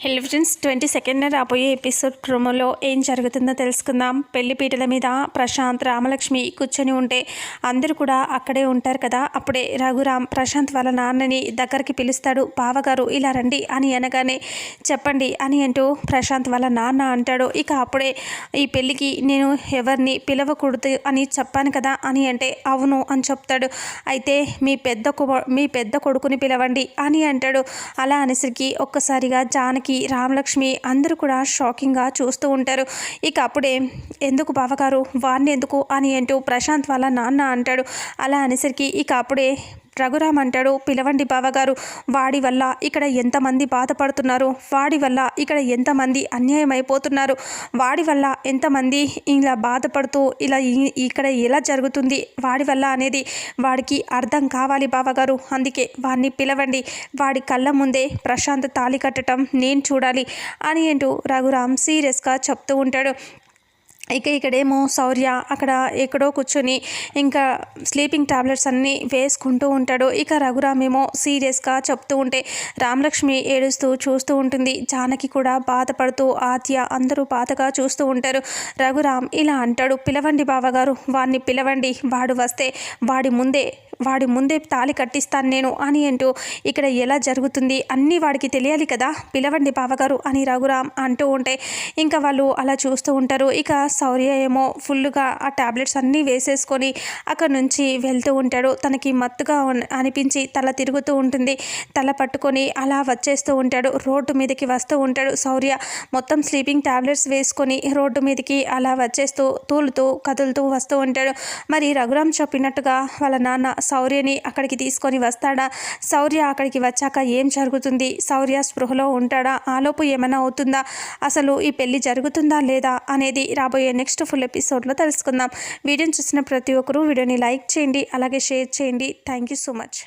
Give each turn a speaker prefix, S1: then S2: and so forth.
S1: హెల్ friends twenty second రాబోయే episode ప్రోమోలో ఏం జరుగుతుందో తెలుసుకుందాం. పెళ్ళి పీటల మీద ప్రశాంత్ రామలక్ష్మి కూర్చొని ఉంటే అందరూ కూడా అక్కడే ఉంటారు కదా. అప్పుడే రఘురామ్ ప్రశాంత్ వాళ్ళ నాన్నని దగ్గరికి పిలుస్తాడు. బావగారు ఇలా రండి అని అనగానే చెప్పండి అని అంటూ ప్రశాంత్ వాళ్ళ నాన్న అంటాడు. ఇక అప్పుడే ఈ పెళ్ళికి నేను ఎవరిని పిలవకూడదు అని చెప్పాను కదా అని అంటే అవును అని చెప్తాడు. అయితే మీ పెద్ద మీ పెద్ద కొడుకుని పిలవండి అని అంటాడు. అలా అనేసరికి ఒక్కసారిగా జానకి దానికి రామలక్ష్మి అందరూ కూడా షాకింగ్గా చూస్తూ ఉంటారు. ఇక అప్పుడే ఎందుకు బావగారు? వారిని ఎందుకు? అని అంటూ ప్రశాంత్ వాళ్ళ నాన్న అంటాడు. అలా అనేసరికి ఇక అప్పుడే రఘురామ్ అంటాడు పిలవండి బావగారు వాడి వల్ల ఇక్కడ ఎంతమంది బాధపడుతున్నారు వాడి వల్ల ఇక్కడ ఎంతమంది అన్యాయం అయిపోతున్నారు వాడి వల్ల ఎంతమంది ఇలా బాధపడుతూ ఇలా ఇక్కడ ఎలా జరుగుతుంది వాడి వల్ల అనేది వాడికి అర్థం కావాలి బావగారు. అందుకే వాడిని పిలవండి వాడి కళ్ళ ముందే ప్రశాంత్ తాళి కట్టడం నేను చూడాలి అని అంటూ రఘురామ్ సీరియస్గా చెప్తూ ఉంటాడు. ఇక ఇక్కడేమో శౌర్య అక్కడ ఎక్కడో కూర్చొని ఇంకా స్లీపింగ్ టాబ్లెట్స్ అన్నీ వేసుకుంటూ ఉంటాడు. ఇక రఘురామేమో సీరియస్గా చెప్తూ ఉంటే రామలక్ష్మి ఏడుస్తూ చూస్తూ ఉంటుంది. జానకి కూడా బాధపడుతూ ఆత్య అందరూ బాధగా చూస్తూ ఉంటారు. రఘురామ్ ఇలా అంటాడు పిలవండి బావగారు వాడిని పిలవండి. వాడు వస్తే వాడి ముందే వాడి ముందే తాలి కట్టిస్తాను నేను అని అంటూ ఇక్కడ ఎలా జరుగుతుంది అన్నీ వాడికి తెలియాలి కదా? పిలవండి బావగారు అని రఘురామ్ అంటూ ఉంటే ఇంకా వాళ్ళు అలా చూస్తూ ఉంటారు. ఇక శౌర్య ఏమో ఫుల్గా ఆ ట్యాబ్లెట్స్ అన్నీ వేసేసుకొని అక్కడ నుంచి వెళ్తూ ఉంటాడు. తనకి మత్తుగా అనిపించి తల తిరుగుతూ ఉంటుంది. తల పట్టుకొని అలా వచ్చేస్తూ ఉంటాడు. రోడ్డు మీదకి వస్తూ ఉంటాడు శౌర్య. మొత్తం స్లీపింగ్ ట్యాబ్లెట్స్ వేసుకొని రోడ్డు మీదకి అలా వచ్చేస్తూ తూలుతూ కదులుతూ వస్తూ ఉంటాడు. మరి రఘురామ్ చెప్పినట్టుగా వాళ్ళ నాన్న శౌర్యని అక్కడికి తీసుకొని వస్తాడా? శౌర్య అక్కడికి వచ్చాక ఏం జరుగుతుంది? శౌర్య స్పృహలో ఉంటాడా? ఆలోపు ఏమైనా అవుతుందా? అసలు ఈ పెళ్ళి జరుగుతుందా లేదా అనేది రాబోయే నెక్స్ట్ ఫుల్ ఎపిసోడ్లో తెలుసుకుందాం. వీడియోని చూసిన ప్రతి ఒక్కరూ వీడియోని లైక్ చేయండి అలాగే షేర్ చేయండి. Thank you so much.